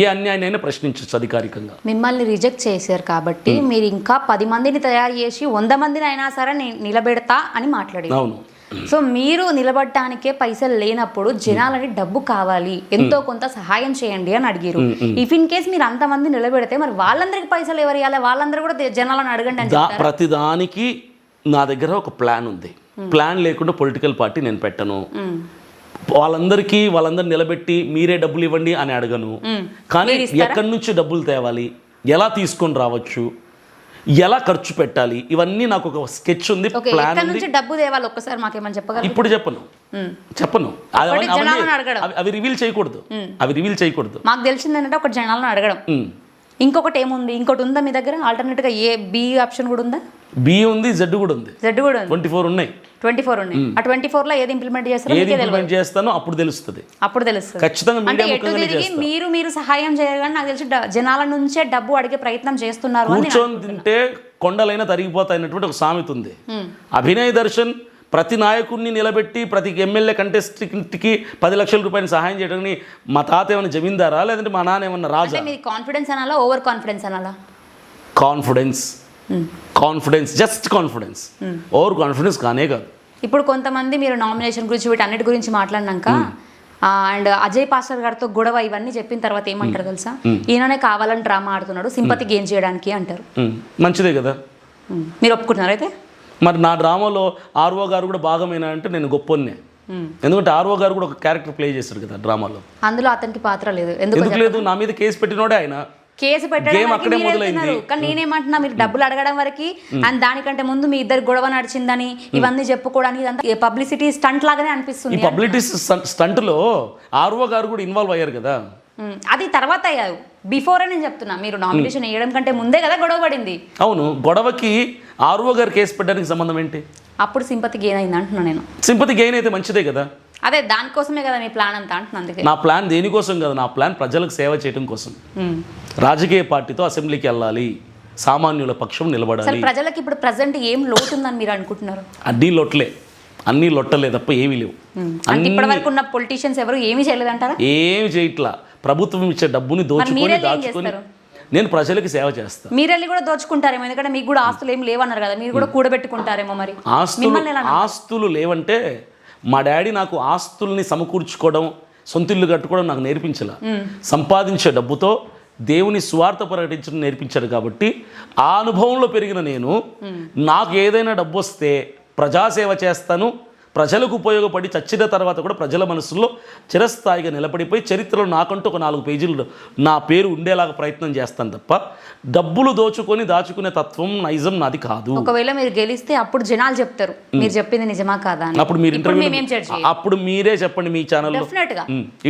ఏ అన్యాయాన్ని ప్రశ్నించవచ్చు అధికారికంగా. మిమ్మల్ని రిజెక్ట్ చేశారు కాబట్టి మీరు ఇంకా పది మందిని తయారు చేసి వంద మందిని అయినా సరే నిలబెడతా అని మాట్లాడారు. అవును. సో మీరు నిలబడటానికే పైసలు లేనప్పుడు జనాలని డబ్బు కావాలి. ఎంతో కొంత సహాయం చేయండి అని అడిగారు. ఇఫ్ ఇన్ కేస్ మీరు అంతమంది నిలబెడితే మరి వాళ్ళందరికి పైసలు ఎవరు ఇవ్వాలి? వాళ్ళందరూ కూడా జనాలను అడగండి అని? ప్రతిదానికి నా దగ్గర ఒక ప్లాన్ ఉంది. ప్లాన్ లేకుండా పొలిటికల్ పార్టీ నేను పెట్టను. వాళ్ళందరికీ వాళ్ళందరిని నిలబెట్టి మీరే డబ్బులు ఇవ్వండి అని అడగను. కానీ ఎక్కడి నుంచి డబ్బులు తేవాలి? ఎలా తీసుకొని రావచ్చు? ఎలా ఖర్చు పెట్టాలి? ఇవన్నీ నాకు ఒక స్కెచ్ ఉంది ప్లాన్ నుంచి డబ్బు తేవాలి? ఒక్కసారి మాకేమని చెప్పగలరు? ఇప్పుడు చెప్పను. చెప్పను. అవి- రివీల్ చేయకూడదు. అవి రివీల్ చేయకూడదు. మాకు తెలిసింది ఏంటంటే ఒక జనాలను అడగడం. ఇంకొకటి ఏముంది? ఇంకోటి ఉందా మీ దగ్గర? ఆల్టర్నేట్గా ఏ బి ఆప్షన్ కూడా ఉందా? బి ఉంది జెడ్ కూడా ఉంది. జెడ్ కూడా ఉంది. ట్వంటీ ఫోర్ ఉన్నాయి. ట్వంటీ ఫోర్ ఉన్నాయి ఆ ట్వంటీ ఫోర్లో ఏది ఇంప్లిమెంట్ చేస్తారో ఏది ఇంప్లిమెంట్ చేస్తానో అప్పుడు తెలుస్తుంది. అప్పుడు తెలుస్తుంది. ఖచ్చితంగా అంటే ఎటు తిరిగి మీరు మీరు సహాయం చేయగానే నాకు తెలిసి జనాల నుంచే డబ్బు అడిగే ప్రయత్నం చేస్తున్నారు కూర్చొని తింటే కొండలైనా తరిగిపోతాయి అన్నటువంటి ఒక సామెత ఉంది. అభినయ్ దర్శన్ ప్రతి నాయకుడిని నిలబెట్టి ప్రతి ఎమ్మెల్యే కంటెస్ట్కి పది లక్షల రూపాయలు సహాయం చేయడానికి మా తాత ఏమైనా జమీందారా? లేదంటే మా నాన్న ఏమన్నా రాజా? కాన్ఫిడెన్స్ అనాలా ఓవర్ కాన్ఫిడెన్స్ అనాలా? Confidence confidence just confidence over confidence కానే కాదు. ఇప్పుడు కొంతమంది మీరు నామినేషన్ గురించి వీటి అన్నిటి గురించి మాట్లాడినాక అండ్ అజయ్ పాస్టర్ గారితో గొడవ ఇవన్నీ చెప్పిన తర్వాత ఏమంటారు తెలుసా? ఈయననే కావాలని డ్రామా ఆడుతున్నాడు సింపతి గెయిన్ చేయడానికి అంటారు. మంచిదే కదా. మీరు ఒప్పుకుంటున్నారు అయితే? మరి నా డ్రామాలో ఆర్ఓ గారు కూడా భాగమైనా అంటే నేను గొప్పనే ఎందుకంటే ఆర్ఓ గారు కూడా ఒక క్యారెక్టర్ ప్లే చేశారు కదా డ్రామాలో. అందులో అతనికి పాత్ర లేదు. ఎందుకు లేదు? నా మీద కేసు పెట్టినోడే ఆయన. కేసు పెట్టడం. కానీ నేనేమంటున్నా మీరు డబ్బులు అడగడం వరకు అండ్ దానికంటే ముందు మీ ఇద్దరు గొడవ నడిచిందని ఇవన్నీ చెప్పుకోవడానికి ఇదంతా పబ్లిసిటీ స్టంట్ లాగానే అనిపిస్తుంది పబ్లిసిటీ స్టంట్లో ఆర్ఓ గారు కూడా ఇన్వాల్వ్ అయ్యారు కదా. అది తర్వాత అయ్యారు. బిఫోర్ నేను చెప్తున్నా మీరు నామినేషన్ వేయడం కంటే ముందే కదా గొడవ పడింది. అవును గొడవకి ఆర్ఓ గారు కేసు పెట్టడానికి సంబంధం ఏంటి? అప్పుడు సింపతి గెయిన్ అయింది అంటున్నా నేను. సింపతి గెయిన్ అయితే మంచిదే కదా? అదే దానికోసమే కదా మీ ప్లాన్ అంతా అంటున్నా అందుకే. నా ప్లాన్ దేనికోసం కదా నా ప్లాన్ ప్రజలకు సేవ చేయడం కోసం. రాజకీయ పార్టీతో అసెంబ్లీకి వెళ్ళాలి. సామాన్యుల పక్షం నిలబడాలి. ప్రజలకు ఇప్పుడు ప్రజెంట్ ఏం లోటు ఉందని మీరు అనుకుంటున్నారు? అన్నీ లొట్టలే అన్నీ లొట్టలే తప్ప ఏమీ లేవు. మ్మ్. అంటే ఇప్పటి వరకు ఉన్న పొలిటీషియన్స్ ఎవరు ఏమీ చేయలేదంటారా? ఏమి చేయట్లా. ప్రభుత్వం ఇచ్చే డబ్బుని దోచుకొని దాచుకొని? నేను ప్రజలకి సేవ చేస్తా. మీరెళ్ళి కూడా దోచుకుంటారేమో ఎందుకంటే మీకు కూడా ఆస్తులు ఏం లేవన్నారు కదా మీరు కూడా కూడబెట్టుకుంటారేమో మరి. ఆస్తులు ఆస్తులు లేవంటే మా డాడీ నాకు ఆస్తుల్ని సమకూర్చుకోవడం సొంత ఇల్లు కట్టుకోవడం నాకు నేర్పించాల. సంపాదించే డబ్బుతో దేవుని స్వార్థ ప్రకటించడం నేర్పించాడు కాబట్టి ఆ అనుభవంలో పెరిగిన నేను నాకు ఏదైనా డబ్బు వస్తే ప్రజాసేవ చేస్తాను ప్రజలకు ఉపయోగపడి చచ్చిన తర్వాత కూడా ప్రజల మనసుల్లో చిరస్థాయిగా నిలబడిపోయి చరిత్రలో నాకంటూ ఒక నాలుగు పేజీలు నా పేరు ఉండేలాగా ప్రయత్నం చేస్తాను తప్ప డబ్బులు దోచుకొని దాచుకునే తత్వం నైజం నాది కాదు. ఒకవేళ మీరు గెలిస్తే అప్పుడు జనాలు చెప్తారు. మీరు చెప్పింది నిజమా కాదా అప్పుడు మీరు ఇంటర్వ్యూ అప్పుడు మీరే చెప్పండి మీ ఛానల్లో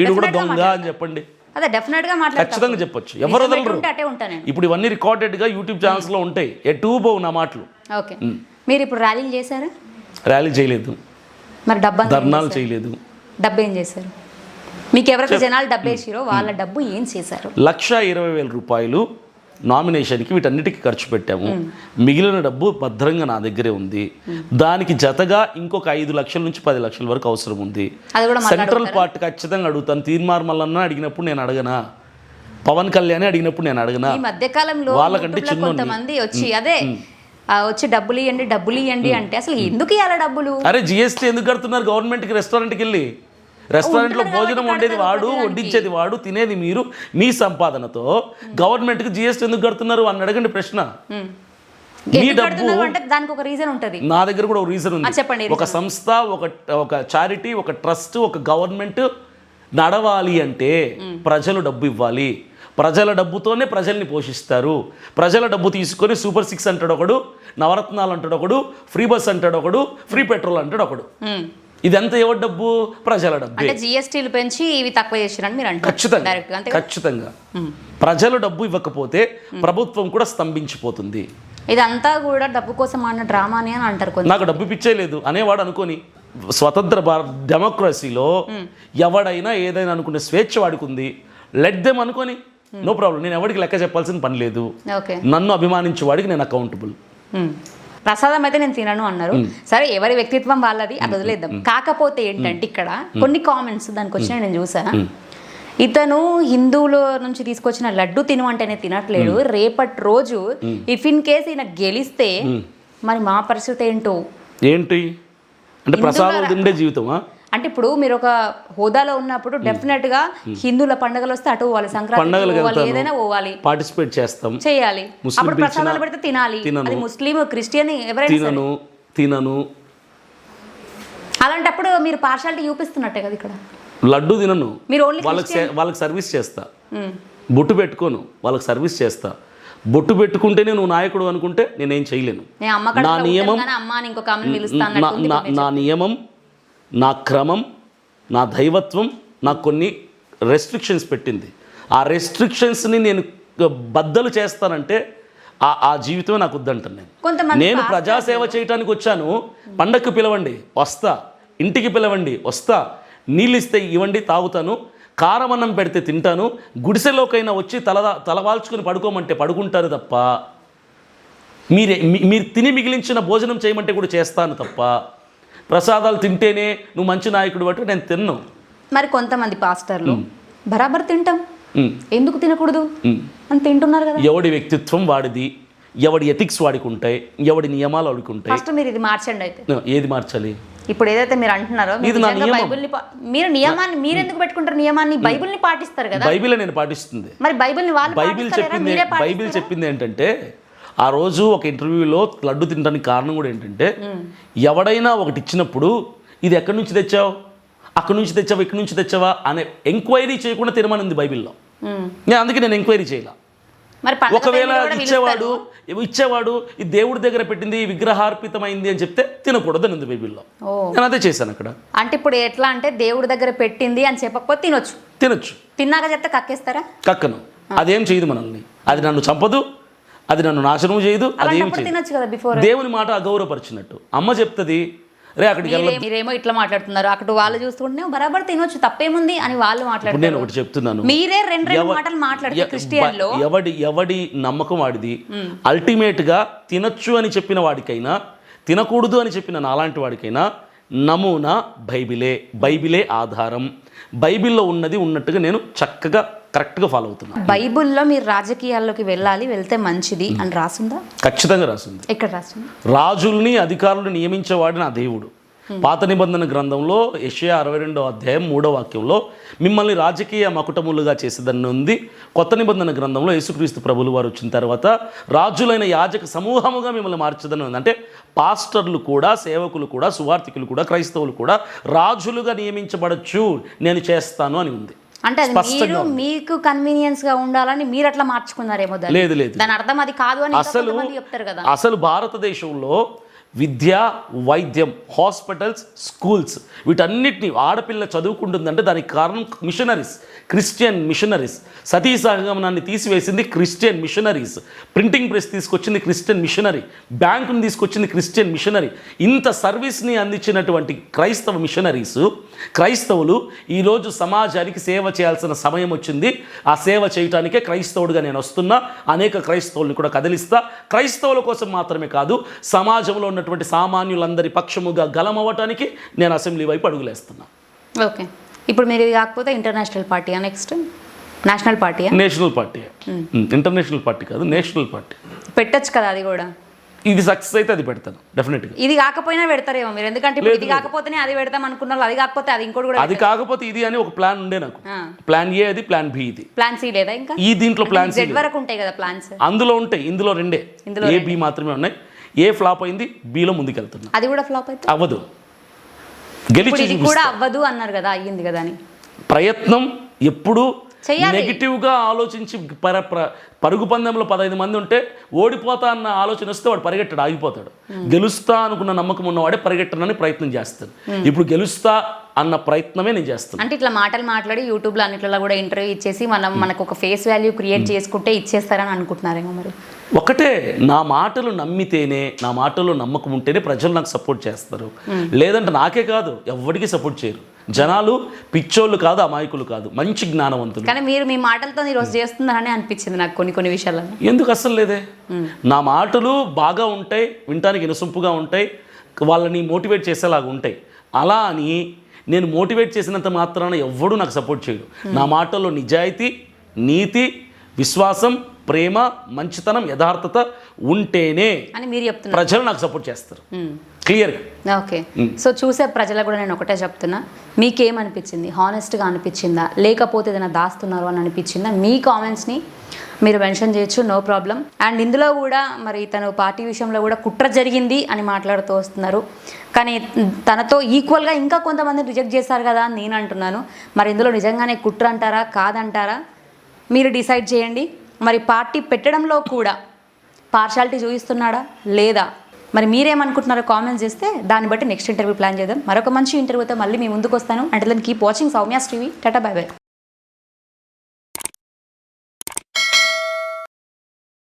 ఈడు కూడా దొంగ అని చెప్పండి. అదే డెఫినెట్గా ఖచ్చితంగా చెప్పొచ్చు. ఎవరు వదలరు ఇప్పుడు ఇవన్నీ రికార్డెడ్గా యూట్యూబ్ ఛానల్స్లో ఉంటాయి. ఎటు పోవు నా మాటలు. ఓకే. మీరు ఇప్పుడు ర్యాలీలు చేశారా? ర్యాలీ చేయలేదు. మరి డబ్బు ధర్నాలు? చేయలేదు. డబ్బు ఏం చేశారు? మీకు ఎవరైతే జనాలు డబ్బు వేసిరో వాళ్ళ డబ్బు ఏం చేశారు? లక్ష ఇరవై వేల రూపాయలు నామినేషన్కి వీటన్నిటికీ ఖర్చు పెట్టాము. మిగిలిన డబ్బు భద్రంగా నా దగ్గరే ఉంది. దానికి జతగా ఇంకొక ఐదు లక్షల నుంచి పది లక్షల వరకు అవసరం ఉంది. అది కూడా మళ్ళీ సెంట్రల్ పార్ట్ ఖచ్చితంగా అడుగుతాను. తీర్మార్ మల్లన్న అడిగినప్పుడు నేను అడగనా? పవన్ కళ్యాణ్ అడిగినప్పుడు నేను అడగనా? ఈ మధ్య కాలంలో వాళ్ళకంటే చిన్నోన్ని. కొంతమంది వచ్చి అదే వచ్చి డబ్బులు ఇవ్వండి డబ్బులు ఇవ్వండి అంటే అసలు ఎందుకు ఇవ్వాలి డబ్బులు? అరే జిఎస్టీ ఎందుకు కడుతున్నారు? గవర్నమెంట్కి రెస్టారెంట్కి వెళ్ళి. రెస్టారెంట్లో భోజనం వండేది వాడు. వడ్డించేది వాడు తినేది మీరు మీ సంపాదనతో గవర్నమెంట్కి జిఎస్టీ ఎందుకు కడుతున్నారు అని అడగండి ప్రశ్న. మీ డబ్బు దానికి ఒక రీజన్ ఉంటది. నా దగ్గర కూడా ఒక రీజన్ ఉంది. చెప్పండి, ఒక సంస్థ ఒక ఒక చారిటీ ఒక ట్రస్ట్ ఒక గవర్నమెంట్ నడవాలి అంటే ప్రజలు డబ్బు ఇవ్వాలి. ప్రజల డబ్బుతోనే ప్రజల్ని పోషిస్తారు. ప్రజల డబ్బు తీసుకొని సూపర్ సిక్స్ అంటాడు ఒకడు నవరత్నాలు అంటాడు ఒకడు ఫ్రీ బస్ అంటాడు ఒకడు ఫ్రీ పెట్రోల్ అంటాడు ఒకడు. ఇదంతా ఎవరి డబ్బు? ప్రజల డబ్బే. అంటే జిఎస్టీలు పెంచి ఇవి తక్కువ చేసిరని మీరు అంటారు ఖచ్చితంగా. ఖచ్చితంగా. ప్రజలు డబ్బు ఇవ్వకపోతే ప్రభుత్వం కూడా స్తంభించిపోతుంది. ఇదంతా కూడా డబ్బు కోసం ఆడిన డ్రామాని అని అంటారు నాకు డబ్బు పిచ్చే లేదు అనేవాడు అనుకోని. స్వతంత్ర భారత్ డెమోక్రసీలో ఎవడైనా ఏదైనా అనుకునే స్వేచ్ఛ వాడికి ఉంది లెట్ దెమ్ అనుకొని. నో ప్రాబ్లం నేను ఎవరికి లెక్క చెప్పాల్సిన పని లేదు. ఓకే నన్ను అభిమానించే వాడికి నేను అకౌంటబుల్ ఉమ్. ప్రసాదం అయితే నేను తినను అన్నారు. సరే ఎవరి వ్యక్తిత్వం వాళ్ళది అది వదిలేద్దాం. కాకపోతే ఏంటంటే ఇక్కడ కొన్ని కామెంట్స్ దానికి వచ్చినాయి నేను చూసా. ఇతను హిందువుల నుంచి తీసుకొచ్చిన లడ్డు తినమంటేనే తినట్లేడు. రేపటి రోజు ఇఫ్ ఇన్ కేస్ ఈయన గెలిస్తే మరి మా పరిస్థితి ఏంటో? ఏంటి? అంటే ప్రసాదాలు తిండే జీవితమా? అంటే ఇప్పుడు మీరు ఒక హోదాలో ఉన్నప్పుడు డెఫినెట్గా హిందువుల పండుగలు వస్తే అటు పోవాలి సంక్రాంతి పోవాలి. ఏదైనా పోవాలి. పార్టిసిపేట్ చేస్తాం. చేయాలి. అప్పుడు ప్రసాదాలు పెడితే తినాలి. అది ముస్లిం క్రిస్టియన్ ఎవరైనా. తినను తినను. అలాంటప్పుడు మీరు పార్షాలిటీ చూపిస్తున్నట్టే కదా ఇక్కడ? లడ్డు తినను. మీరు వాళ్ళకి వాళ్ళకి సర్వీస్ చేస్తా. బొట్టు పెట్టుకోను. వాళ్ళకి సర్వీస్ చేస్తా. బొట్టు పెట్టుకుంటేనే నువ్వు నాయకుడు అనుకుంటే నేనేం చేయలేను. నా నియమం నా నియమం నా క్రమం నా దైవత్వం నాకు కొన్ని రెస్ట్రిక్షన్స్ పెట్టింది. ఆ రెస్ట్రిక్షన్స్ని నేను బద్దలు చేస్తానంటే ఆ ఆ జీవితమే నాకు వద్దంటాను నేను. నేను ప్రజాసేవ చేయడానికి వచ్చాను పండక్కి పిలవండి వస్తా ఇంటికి పిలవండి వస్తా నీళ్ళు ఇస్తే ఇవ్వండి తాగుతాను కారం అన్నం పెడితే తింటాను గుడిసెలోకైనా వచ్చి తల తలవాల్చుకుని పడుకోమంటే పడుకుంటారు తప్ప మీరే మీరు తిని మిగిలించిన భోజనం చేయమంటే కూడా చేస్తాను తప్ప ప్రసాదాలు తింటేనే నువ్వు మంచి నాయకుడు అంటే నేను తిన్ను. మరి కొంతమంది పాస్టర్లు బరాబర్ తింటాం. ఎందుకు తినకూడదు. అని తింటున్నారు కదా. ఎవడి వ్యక్తిత్వం వాడిది? ఎవడి ఎథిక్స్ వాడికి ఉంటాయి? ఎవడి నియమాలు వాడికి ఉంటాయి? ఫస్ట్ మీరు ఇది మార్చండి అయితే. ఏది మార్చాలి? ఇప్పుడు ఏదైతే మీరు అంటున్నారో మీరు ఇది నా. బైబిల్ని మీరు నియమాన్ని మీరు ఎందుకు పెట్టుకుంటారు నియమాన్ని? బైబిల్ని పాటిస్తారు కదా. బైబిల్ నేను పాటిస్తుంది. మరి బైబిల్ని వాళ్ళు బైబిల్? చెప్పింది బైబిల్? చెప్పింది ఏంటంటే ఆ రోజు ఒక ఇంటర్వ్యూలో లడ్డు తినడానికి కారణం కూడా ఏంటంటే ఎవడైనా ఒకటి ఇచ్చినప్పుడు ఇది ఎక్కడి నుంచి తెచ్చావు? అక్కడి నుంచి తెచ్చావా? ఇక్కడి నుంచి తెచ్చావా? అనే ఎంక్వైరీ చేయకుండా తినమనింది బైబిల్లో. నేను అందుకే నేను ఎంక్వైరీ చేయాల. ఒకవేళ ఇచ్చేవాడు. ఇచ్చేవాడు ఈ దేవుడి దగ్గర పెట్టింది విగ్రహార్పితమైంది అని చెప్తే తినకూడదు అని ఉంది బైబిల్లో. నేను అదే చేశాను అక్కడ. అంటే ఇప్పుడు ఎట్లా అంటే దేవుడి దగ్గర పెట్టింది అని చెప్పకపోతే తినొచ్చు. తినొచ్చు. తిన్నాక చెప్తే కక్కేస్తారా? కక్కను. అదేం చేయదు మనల్ని. అది నన్ను చంపదు అది నన్ను నాశనం చేయదు అదేం చేయదు. తినొచ్చు కదా బిఫోర్ దేవుని మాట అగౌరవపరిచినట్టు అమ్మ చెప్తుంది రే అక్కడికి మీరేమో ఇట్లా మాట్లాడుతున్నారు. అక్కడ వాళ్ళు చూస్తుంటే బరాబర్ తినొచ్చు తప్పేముంది? అని వాళ్ళు ఇప్పుడు నేను మాట్లాడుతున్నారు. ఒకటి చెప్తున్నాను. మీరే రెండు రెండు మాటలు మాట్లాడితే ఎ- క్రిస్టియన్లో బ- ఎవడి ఎవడి నమ్మకం వాడిది అల్టిమేట్గా తినొచ్చు అని చెప్పిన వాడికైనా తినకూడదు అని చెప్పిన నాలాంటి వాడికైనా నమూనా బైబిలే బైబిలే ఆధారం. బైబిల్లో ఉన్నది ఉన్నట్టుగా నేను చక్కగా కరెక్ట్గా ఫాలో అవుతున్నాను బైబుల్లో మీరు రాజకీయాల్లోకి వెళ్ళాలి వెళ్తే మంచిది అని రాసిందా? ఖచ్చితంగా రాసింది. ఎక్కడ రాసింది? రాజుల్ని అధికారులు నియమించేవాడు నా దేవుడు. పాత నిబంధన గ్రంథంలో యెషయా అరవై రెండో అధ్యాయం మూడో వాక్యంలో మిమ్మల్ని రాజకీయ మకుటములుగా చేసేదని ఉంది. కొత్త నిబంధన గ్రంథంలో యేసుక్రీస్తు ప్రభులు వారు వచ్చిన తర్వాత రాజులైన యాజక సమూహముగా మిమ్మల్ని మార్చదని ఉంది. అంటే పాస్టర్లు కూడా సేవకులు కూడా సువార్థికులు కూడా క్రైస్తవులు కూడా రాజులుగా నియమించబడచ్చు నేను చేస్తాను అని ఉంది. అంటే అది మీరు మీకు కన్వీనియన్స్గా ఉండాలని మీరు అట్లా మార్చుకున్నారేమో లేదు లేదు. దాని అర్థం అది కాదు అని అసలు చెప్తారు కదా. అసలు భారతదేశంలో విద్య వైద్యం హాస్పిటల్స్ స్కూల్స్. వీటన్నిటిని ఆడపిల్ల చదువుకుంటుందంటే దానికి కారణం మిషనరీస్ క్రిస్టియన్ మిషనరీస్. సతీ సంగమనాన్ని తీసివేసింది క్రిస్టియన్ మిషనరీస్. ప్రింటింగ్ ప్రెస్ తీసుకొచ్చింది క్రిస్టియన్ మిషనరీ. బ్యాంకుని తీసుకొచ్చింది క్రిస్టియన్ మిషనరీ. ఇంత సర్వీస్ని అందించినటువంటి క్రైస్తవ మిషనరీస్ క్రైస్తవులు ఈరోజు సమాజానికి సేవ చేయాల్సిన సమయం వచ్చింది. ఆ సేవ చేయటానికే క్రైస్తవుడిగా నేను వస్తున్నా. అనేక క్రైస్తవుల్ని కూడా కదిలిస్తా. క్రైస్తవుల కోసం మాత్రమే కాదు సమాజంలో ఉన్నటువంటి సామాన్యులందరి పక్షముగా గలమవ్వటానికి నేను అసెంబ్లీ వైపు అడుగులేస్తున్నా. ఓకే. ఇప్పుడు మీరు ఇది కాకపోతే ఇంటర్నేషనల్ పార్టీయా నెక్స్ట్? నేషనల్ పార్టీయా? National party. ఇంటర్నేషనల్ పార్టీ కాదు నేషనల్ పార్టీ. పెట్టొచ్చు కదా అది కూడా. ఇది సక్సెస్ అయితే అది పెడతాను డెఫినెట్గా. ఇది కాకపోయినా పెడతారేమో మీరు. ఎందుకంటే ఇప్పుడు ఇది కాకపోతేనే అది పెడతాం అనుకున్నారు అది కాకపోతే అది ఇంకోటి కూడా అది కాకపోతే ఇది అని ఒక ప్లాన్ ఉండే నాకు. ప్లాన్ ఏ అది ప్లాన్ బి ఇది. ప్లాన్ సి లేదా ఇంకా? ఈ దీంట్లో ప్లాన్ వరకు ఉంటాయి కదా ప్లాన్స్. అందులో ఉంటాయి ఇందులో రెండే. ఇందులో ఏ బి మాత్రమే ఉన్నాయి. ఏ ఫ్లాప్ అయింది? బిలో ముందుకెళ్తున్నా. అది కూడా ఫ్లాప్ అయితే? అవ్వదు. గెలిచి. కూడా అవ్వదు అన్నారు కదా అయ్యింది కదా అని. ప్రయత్నం ఎప్పుడు. నెగిటివ్గా ఆలోచించి పర ప్ర- పరుగు పందెంలో పదహైదు మంది ఉంటే ఓడిపోతా అన్న ఆలోచన వస్తే వాడు పరిగెట్టడు ఆగిపోతాడు. గెలుస్తా అనుకున్న నమ్మకం ఉన్నవాడే పరిగెట్టనని ప్రయత్నం చేస్తాడు. ఇప్పుడు గెలుస్తా అన్న ప్రయత్నమే నేను చేస్తాను. అంటే ఇట్లా మాటలు మాట్లాడి యూట్యూబ్లో అన్నిట్లలో కూడా ఇంటర్వ్యూ ఇచ్చేసి మనం మనకు ఒక ఫేస్ వాల్యూ క్రియేట్ చేసుకుంటే ఇచ్చేస్తారని అనుకుంటున్నారేమో మరి? ఒకటే నా మాటలు నమ్మితేనే నా మాటలు నమ్మకం ఉంటేనే ప్రజలు నాకు సపోర్ట్ చేస్తారు. లేదంటే నాకే కాదు ఎవరికి సపోర్ట్ చేయరు. జనాలు పిచ్చోళ్ళు కాదు అమాయకులు కాదు మంచి జ్ఞానవంతులు. కానీ మీరు మీ మాటలతో ఈరోజు చేస్తున్నారని అనిపించింది నాకు కొన్ని కొన్ని విషయాలను ఎందుకు అస్సలు లేదే? నా మాటలు బాగా ఉంటాయి వినటానికి ఇనసొంపుగా ఉంటాయి వాళ్ళని మోటివేట్ చేసేలాగా ఉంటాయి. అలా అని నేను మోటివేట్ చేసినంత మాత్రాన ఎవ్వడూ నాకు సపోర్ట్ చేయడు. నా మాటల్లో నిజాయితీ నీతి విశ్వాసం ప్రేమ మంచితనం యథార్థత ఉంటేనే అని మీరు చెప్తున్నారు. ప్రజలు నాకు సపోర్ట్ చేస్తారు. క్లియర్గా ఓకే. సో చూసే ప్రజలకు కూడా నేను ఒకటే చెప్తున్నా. మీకేమనిపించింది? హానెస్ట్గా అనిపించిందా? లేకపోతే ఏదైనా దాస్తున్నారు అని అనిపించిందా? మీ కామెంట్స్ని మీరు మెన్షన్ చేయొచ్చు నో ప్రాబ్లం అండ్ ఇందులో కూడా మరి తను పార్టీ విషయంలో కూడా కుట్ర జరిగింది అని మాట్లాడుతూ వస్తున్నారు. కానీ తనతో ఈక్వల్గా ఇంకా కొంతమంది రిజెక్ట్ చేశారు కదా అని నేను అంటున్నాను. మరి ఇందులో నిజంగానే కుట్ర అంటారా? కాదంటారా? మీరు డిసైడ్ చేయండి. మరి పార్టీ పెట్టడంలో కూడా పార్షాలిటీ చూపిస్తున్నాడా? లేదా? మరి మీరేమనుకుంటున్నారో కామెంట్స్ చేస్తే దాన్ని బట్టి నెక్స్ట్ ఇంటర్వ్యూ ప్లాన్ చేద్దాం. మరొక మంచి ఇంటర్వ్యూతో మళ్ళీ మీ ముందుకు వస్తాను అంటే keep watching Soumya's TV. Tata bye bye